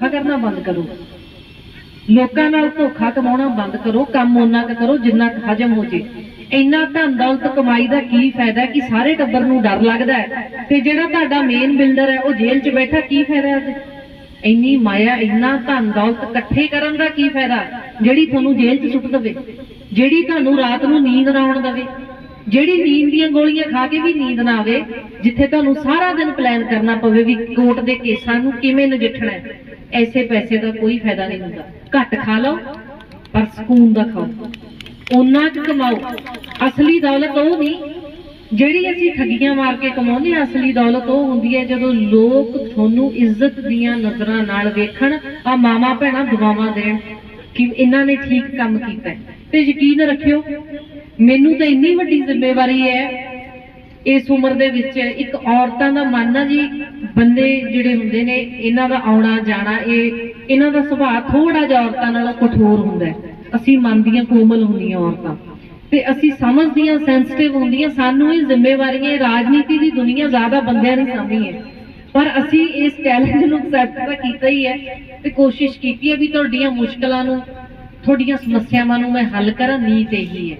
ਧੋਖਾ ਕਰਨਾ ਬੰਦ ਕਰੋ। ਲੋਕਾਂ ਨਾਲ ਧੋਖਾ ਕਮਾਉਣਾ ਬੰਦ ਕਰੋ, ਕੰਮ ਉਹਨਾਂ ਕੁ ਕਰੋ ਜਿੰਨਾ ਹਜਮ ਹੋ ਜੇ। ਇੰਨਾ ਧਨ ਦੌਲਤ ਕਮਾਈ ਦਾ ਕੀ ਫਾਇਦਾ ਕਿ ਸਾਰੇ ਟੱਬਰ ਨੂੰ ਡਰ ਲੱਗਦਾ ਹੈ? ਤੇ ਜਿਹੜਾ ਤੁਹਾਡਾ ਮੇਨ ਬਿਲਡਰ ਹੈ, ਉਹ ਜੇਲ੍ਹ 'ਚ ਬੈਠਾ ਕੀ ਫਾਇਦਾ ਉਹਦੇ ਇੰਨੀ ਮਾਇਆ, ਇੰਨਾ ਧਨ ਦੌਲਤ ਇਕੱਠੇ ਕਰਨ ਦਾ ਕੀ ਫਾਇਦਾ? ਜਿਹੜੀ ਤੁਹਾਨੂੰ ਜੇਲ੍ਹ 'ਚ ਸੁੱਟ ਦੇਵੇ, ਜਿਹੜੀ ਤੁਹਾਨੂੰ ਰਾਤ ਨੂੰ ਨੀਂਦ ਨਾ ਆਉਣ ਦੇਵੇ, ਜਿਹੜੀ ਨੀਂਦ ਦੀਆਂ ਗੋਲੀਆਂ ਖਾ ਕੇ ਵੀ ਨੀਂਦ ਨਾ ਆਵੇ, ਜਿੱਥੇ ਤੁਹਾਨੂੰ ਸਾਰਾ ਦਿਨ ਪਲਾਨ ਕਰਨਾ ਪਵੇ ਵੀ ਕੋਰਟ ਦੇ ਕੇਸਾਂ ਨੂੰ ਕਿਵੇਂ ਨਜਿੱਠਣਾ ਹੈ। ਐਸੇ ਪੈਸੇ ਦਾ ਕੋਈ ਫਾਇਦਾ ਨਹੀਂ ਹੁੰਦਾ। ਘੱਟ ਖਾ ਲਓ, ਪਰ ਸਕੂਨ ਦਾ ਖਾਓ। ਉਹਨਾਂ ਚ ਕਮਾਓ। ਅਸਲੀ ਦੌਲਤ ਉਹ ਨਹੀਂ, ਜਿਹੜੀ ਅਸੀਂ ਠੱਗੀਆਂ ਮਾਰ ਕੇ ਕਮਾਉਂਦੇ ਹਾਂ, ਅਸਲੀ ਦੌਲਤ ਉਹ ਹੁੰਦੀ ਹੈ ਜਦੋਂ ਲੋਕ ਤੁਹਾਨੂੰ ਇੱਜ਼ਤ ਦੀਆਂ ਨਜ਼ਰਾਂ ਨਾਲ ਵੇਖਣ ਆ ਮਾਮਾ ਭੈਣਾਂ ਦੁਆਵਾਂ ਦੇਣ ਕਿ ਇਹਨਾਂ ਨੇ ਠੀਕ ਕੰਮ ਕੀਤਾ ਤੇ ਯਕੀਨ ਰੱਖਿਓ, ਮੈਨੂੰ ਤਾਂ ਇੰਨੀ ਵੱਡੀ ਜ਼ਿੰਮੇਵਾਰੀ ਹੈ ਇਸ ਉਮਰ ਦੇ ਵਿੱਚ ਇੱਕ ਔਰਤਾਂ ਦਾ ਮਨ ਆ ਜੀ ਬੰਦੇ ਜਿਹੜੇ ਹੁੰਦੇ ਨੇ, ਇਹਨਾਂ ਦਾ ਆਉਣਾ ਜਾਣਾ, ਇਹ ਇਹਨਾਂ ਦਾ ਸੁਭਾਅ ਥੋੜਾ ਜਿਹਾ ਔਰਤਾਂ ਨਾਲੋਂ ਕਠੋਰ ਹੁੰਦਾ ਅਸੀਂ ਮੰਨਦੀਆਂ ਕੋਮਲ ਹੁੰਦੀਆਂ ਔਰਤਾਂ। ਤੇ ਅਸੀਂ ਸਮਝਦੀਆਂ ਸੈਂਸਿਟਿਵ ਹੁੰਦੀਆਂ, ਸਾਨੂੰ ਇਹ ਜ਼ਿੰਮੇਵਾਰੀਆਂ ਰਾਜਨੀਤੀ ਦੀ ਦੁਨੀਆ ਜ਼ਿਆਦਾ ਬੰਦਿਆਂ ਨੇ ਸਾਂਭੀ ਹੈ। ਪਰ ਅਸੀਂ ਇਸ ਚੈਲੰਜ ਨੂੰ ਐਕਸੈਪਟ ਤਾਂ ਕੀਤਾ ਹੀ ਹੈ ਤੇ ਕੋਸ਼ਿਸ਼ ਕੀਤੀ ਹੈ ਵੀ ਤੁਹਾਡੀਆਂ ਮੁਸ਼ਕਲਾਂ ਨੂੰ, ਤੁਹਾਡੀਆਂ ਸਮੱਸਿਆਵਾਂ ਨੂੰ ਮੈਂ ਹੱਲ ਕਰਾਂ ਨੀਤ ਇਹੀ ਹੈ।